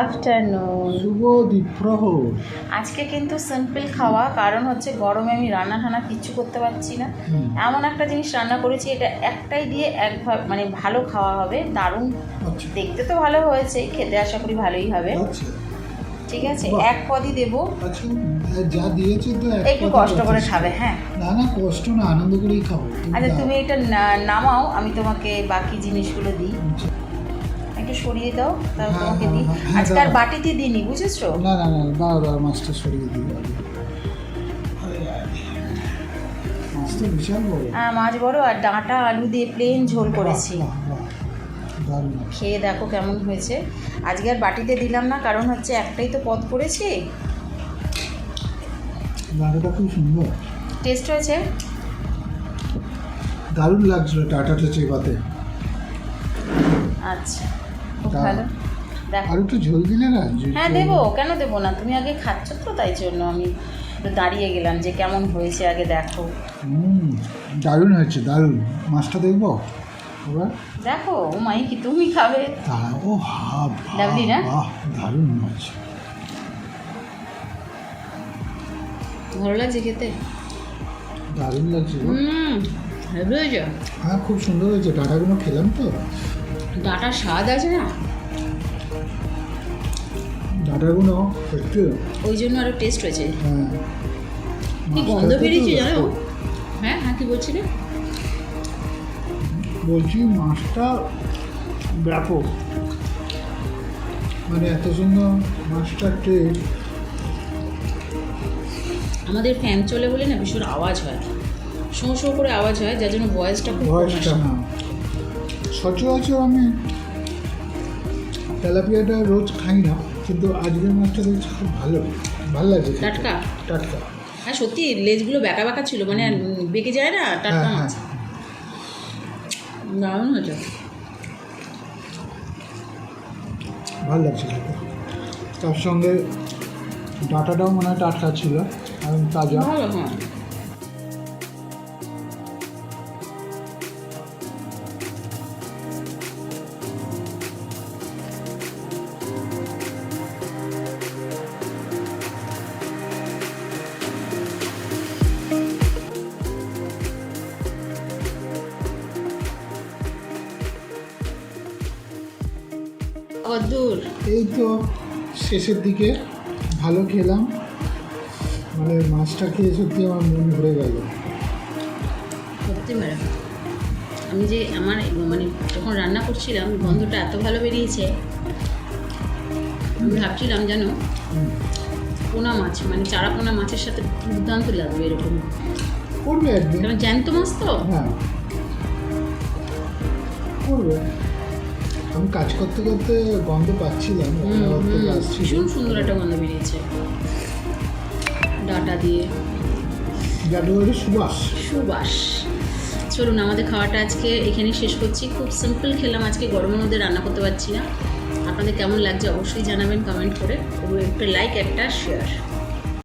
Afternoon. শুভ দ্বীপ্রহর। আজকে কিন্তু simple খাওয়া কারণ হচ্ছে গরমে আমি রান্না ঠান্না কিচ্ছু করতে পারছি না। এমন একটা জিনিস রান্না করেছি এটা একটাই দিয়ে এক মানে ভালো খাওয়া হবে দারুণ। আচ্ছা। দেখতে তো ভালো হয়েছে খেতে আশা করি ভালোই হবে। আচ্ছা। ঠিক আছে এক পদই দেবো। আচ্ছা যা দিয়েছে তো একটু কষ্ট করে খাবে হ্যাঁ। না না কষ্ট না আনন্দ করেই খাব। আচ্ছা তুমি এটা নামাও আমি তোমাকে বাকি জিনিসগুলো দিই। একটু সরিয়ে দাও তারপর হ্যাঁ, তোমাকে হ্যাঁ, দিই। হ্যাঁ, হ্যাঁ, আজকে আর দাও। বাটিতে দিইনি বুঝেছ? না না না দাও দাও মাছটা সরিয়ে দিই। হ্যাঁ মাছ বড় আর ডাঁটা আলু দিয়ে প্লেন ঝোল করেছি। খেয়ে দেখো কেমন হয়েছে। আজকে আর বাটিতে দিলাম না কারণ হচ্ছে একটাই তো পদ করেছি ডাটাটা খুব সুন্দর। টেস্ট হয়েছে? দারুণ লাগছিল টাটাটা চেপাতে আচ্ছা। খুব। ভালো। আর একটু ঝোল দিলে না হ্যাঁ দেবো কেন দেবো না? তুমি আগে খাচ্ছ তো তাই জন্য আমি একটু দাঁড়িয়ে গেলাম যে কেমন হয়েছে আগে দেখো। হুম দারুণ হয়েছে দারুণ। মাছটা দেখব? দেখো ও মাই কি তুমি খাবে। ও হা Lovely না? দারুণ মাছ। ভালো লাগছে খেতে? দারুণ লাগছে। হুম হ্যাঁ খুব সুন্দর হয়েছে। ডাটাগুলো খেলাম তো। ডাটার স্বাদ আছে না? ডাটাগুলো একটু ওই জন্য আরও টেস্ট হয়েছে হ্যাঁ। কি গন্ধ বেরিয়েছে জানো? হ্যাঁ হ্যাঁ কি বলছিলে? বলছি মাছটা ব্যাপক। মানে এত সুন্দর মাছটা টেস্ট আমাদের ফ্যান চলে বলে না ভীষণ আওয়াজ হয়। শোঁ শোঁ করে আওয়াজ হয় যার জন্য ভয়েসটা খুব ভয়েসটা না। সচরাচর আমি। তেলাপিয়াটা রোজ খাই না কিন্তু আজকের মাছটা দেখছি খুব ভালো ভালো লাগছে টাটকা? টাটকা। হ্যাঁ সত্যি লেজগুলো বেঁকা বেঁকা ছিল মানে বেঁকে যায় না টাটকা হ্যাঁ, মাছ। দারুণ হয়েছে। ভালো লাগছে খেতে। তার সঙ্গে ডাটাটাও মনে হয় টাটকা ছিল এবং তাজা। ভালো হ্যাঁ। অদূর। এই তো শেষের দিকে ভালো খেলাম। মানে মাছটা খেয়ে সত্যি আমার মন ভরে গেল। সত্যি ম্যাডাম আমি যে আমার মানে যখন রান্না করছিলাম গন্ধটা এত ভালো বেরিয়েছে আমি ভাবছিলাম জানো হুম। পোনা মাছ মানে চারা পোনা মাছের সাথে দুর্দান্ত লাগবে এরকম। করবে একদিন। কারণ জ্যান্ত মাছ তো? হ্যাঁ। করবে। আমি কাজ করতে করতে গন্ধ পাচ্ছিলাম ভীষণ সুন্দর একটা গন্ধ বেরিয়েছে। ডাটা দিয়ে। বলে সুবাস। সুবাস। চলুন আমাদের খাওয়াটা আজকে এখানেই শেষ করছি। খুব সিম্পল খেলাম আজকে গরমের মধ্যে রান্না করতে পারছি না। আপনাদের কেমন লাগছে অবশ্যই জানাবেন কমেন্ট করে। এবং একটা লাইক একটা শেয়ার